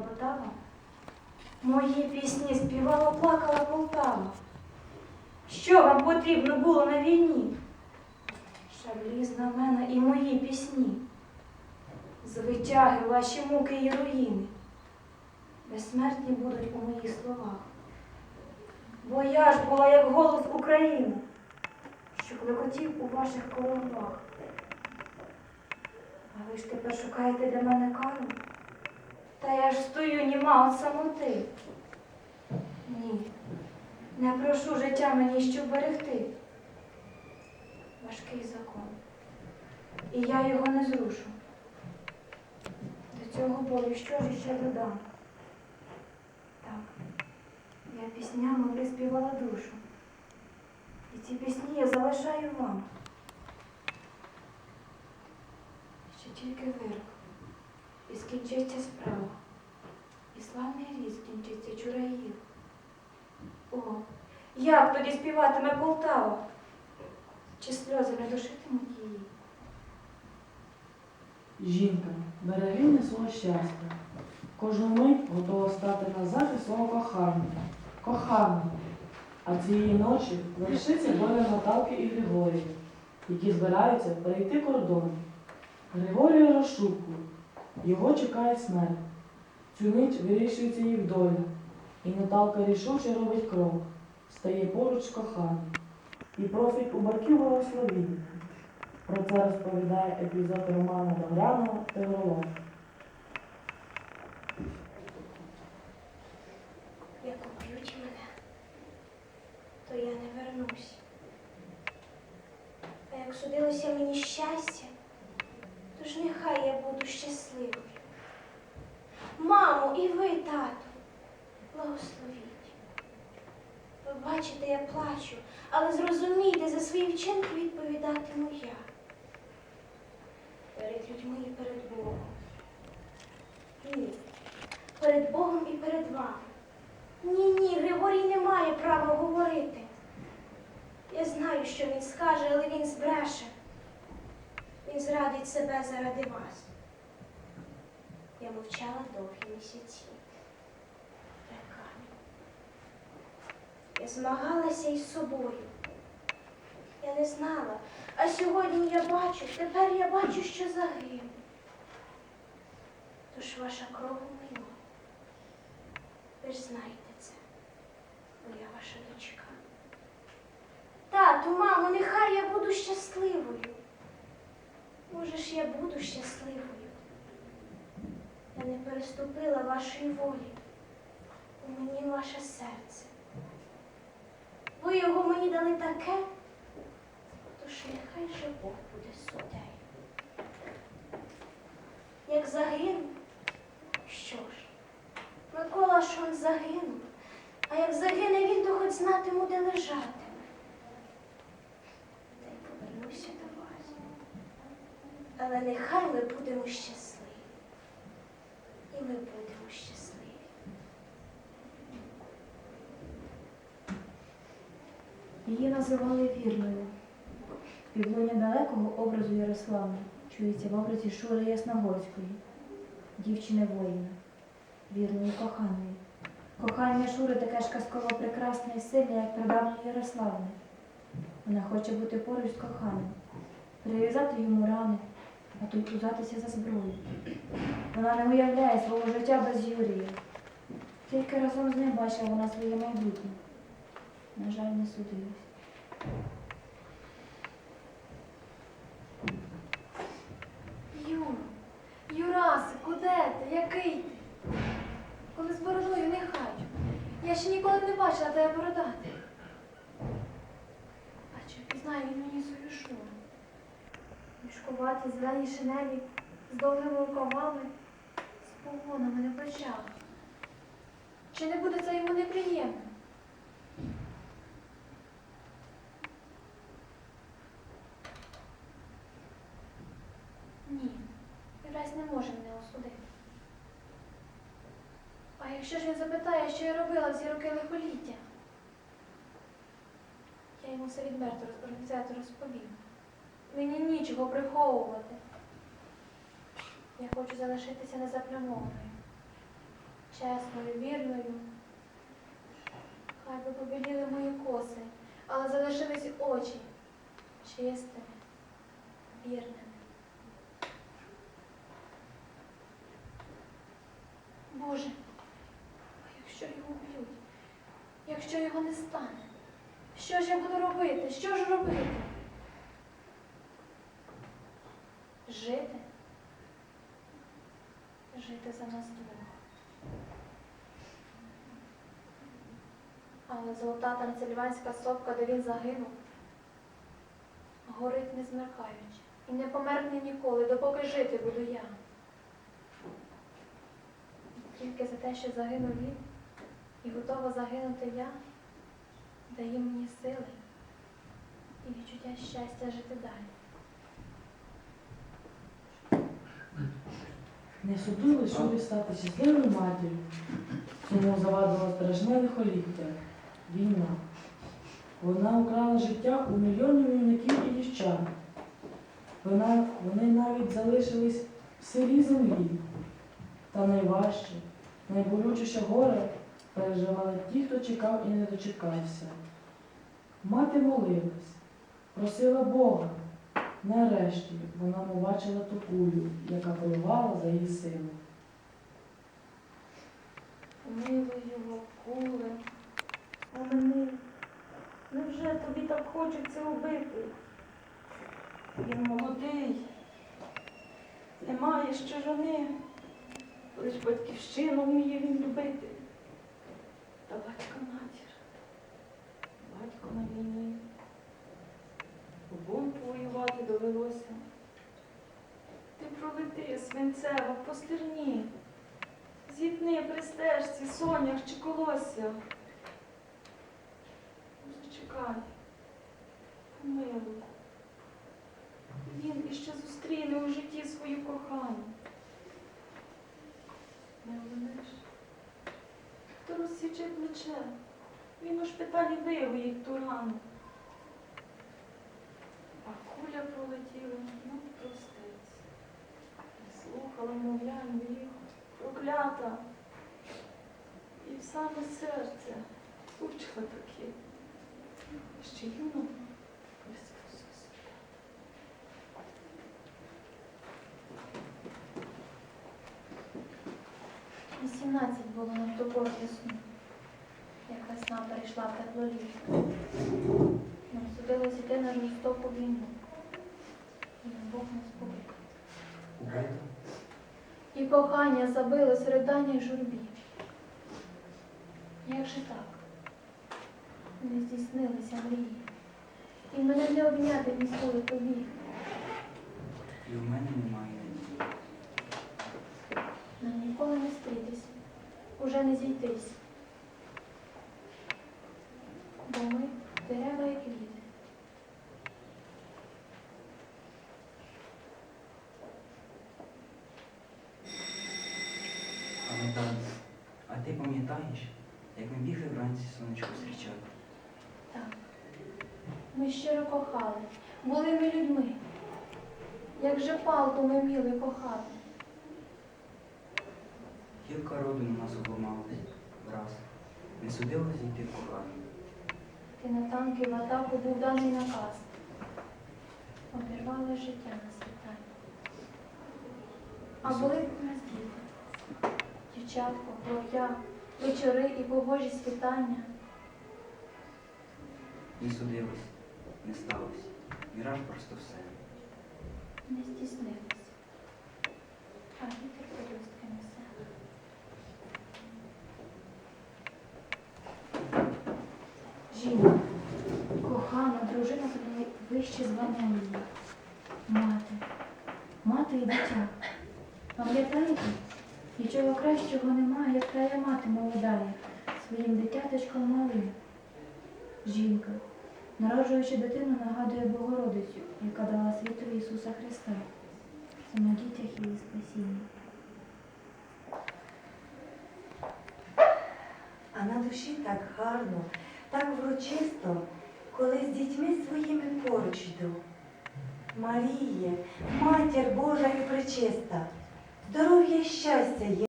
Полтава. Мої пісні співала, плакала Полтава. Що вам потрібно було на війні? Шаблі, знамена і мої пісні. Звитяги ваші муки і руїни. Безсмертні будуть у моїх словах. Бо я ж була як голос України, що клекотів у ваших колонках. А ви ж тепер шукаєте для мене кару? Та я ж стою німа от самоти. Ні, не прошу життя мені, щоб берегти. Важкий закон. І я його не зрушу. До цього болю що ж іще додам? Так, я піснями приспівала душу. І ці пісні я залишаю вам. Ще тільки вирок. І скінчиться справа. І славний рід скінчиться чураїв. О, як тоді співатиме Полтава? Чи сльози не душитимуть її? Жінка берегиня свого щастя. Кожну мить готова стати на захист свого кохання. Кохання. А цієї ночі вершиться доля Наталки і Григорія, які збираються перейти кордон. Григорія розшукує, його чекає смерть. Цю ніч вирішується їх доля, і Наталка рішуче робить крок, стає поруч з і просить у батьків благословіння. Про це розповідає епізод роману Добряного Тигролов. Як уб'ють мене, то я не вернусь. А як судилося мені щастя, то ж нехай я буду щасливою. Мамо, і ви, тату, благословіть. Ви бачите, я плачу, але зрозумійте, за свої вчинки відповідатиму я. Перед людьми і перед Богом. Ні, перед Богом і перед вами. Ні, ні, Григорій не має права говорити. Я знаю, що він скаже, але він збреше. Він зрадить себе заради вас. Я мовчала довгі місяці. Я змагалася із собою. Я не знала, а сьогодні я бачу, тепер я бачу, що загину. Тож ваша кров у мило. Ви ж знаєте це, бо я ваша дочка. Тату, мамо, нехай я буду щасливою. Може ж я буду щасливою. Я не переступила вашої волі. У мені ваше серце. Ви його мені дали таке, тож нехай же Бог буде суддею. Як загину, що ж? Микола ж он загинув, а як загине він, то хоч знатиму, де лежатиме. Та й повернуся до вас. Але нехай ми будемо щасливі. І ми будемо щасливі. Її називали вірною. Підлуння далекого образу Ярославни чується в образі Шури Ясногорської, дівчини воїна, вірної коханої. Кохання Шури таке ж казково прекрасне і сильне, як прадавньої Ярославни. Вона хоче бути поруч з коханим, перев'язати йому рани, а то й узатися за зброю. Вона не уявляє свого життя без Юрія. Тільки разом з ним бачила вона своє майбутнє. На жаль, не судилась. Юра, Юрасику, де ти? Який ти? Коли з бородою не хачу. Я ще ніколи не бачила тебе бородати. А чи він? Мішкуваті зелені шинелі з довгими рукавами, з погонами на плечах. Чи не буде це йому неприємно? Ні, Юрась не може мене осудити. А якщо ж він запитає, що я робила всі роки лихоліття? Я йому все відверто розповім. Мені нічого приховувати. Я хочу залишитися незаплямованою. чесною, вірною. Хай би побіліли мої коси, але залишились очі чистими, вірними. Боже, а якщо його вб'ють, якщо його не стане, що ж я буду робити? Що ж робити? Жити? Жити за нас двох. Але золота трансильванська сопка, де він загинув, горить не змеркаючи. І не померне ніколи, допоки жити буду я. Тільки за те, що загинув він, і готова загинути я, дає мені сили і відчуття щастя жити далі. Не судили, що ви стати щасливою матір'ю. Цьому завадило страшне лихоліття – війна. Вона украла життя у мільйонів юнаків і дівчат. Вона, вони навіть залишились в селі землі. Та найважче, найболючіше горе переживали ті, хто чекав і не дочекався. Мати молилась, просила Бога. Нарешті вона побачила ту кулю, яка поливала за її. Милий його куле. А мені невже тобі так хочеться убити? Він молодий, не має ще жони, лиш батьківщину вміє він любити. Та батька матір, батько на війні. Обом воювати довелося. Ти пролети, свинцева, по стерні. Зітни при стежці, сонях чи колосся. Зачекай, помилуй. Він іще зустріне у житті свою кохану. Не обманеш. Хто розсіче плече, він у шпиталі виявить ту рану. Не слухала їх, проклята. І в саме серце учила таки. Ще юно Христос. Вісімнадцять було на пору весну, як весна перейшла в тепло літо. Нам судилось іти на жорстоку війну. І Бог нас покликав. І кохання забило ридання й журбі. Як же так? Не здійснилися мрії. І мене не обняти ніколи тобі. І в мене немає надії. Нам ніколи не стрітись, уже не зійтись. Бо ми дерева і квіти. А а ти пам'ятаєш, як ми бігли вранці сонечко зустрічати? Так. Ми щиро кохали, були ми людьми. Як же палку ми вміли кохати. Гілка роду на нас обламалась враз. Не судилось зійти в кохання. Ти на танки в атаку був даний наказ. Обірвали життя на світанні. А були б у нас діти. Дівчатко, хлоп'я, вечори і погожі світання. Не судилось, не сталося. Міраж просто все. не здійснились. А вітер подустки несе. Жінка, кохана, дружина тобі вище звання її. Мати, мати і дитя. Пам'ятаєте, нічого кращого немає, як тая мати молодая, своїм дитяточком малим. Жінка, народжуючи дитину, нагадує Богородицю, яка дала світу Ісуса Христа. На її спасіння. А на душі так гарно, так врочисто, коли з дітьми своїми поруч йду. Маріє, матір Божа і пречиста, здоров'я щастя є.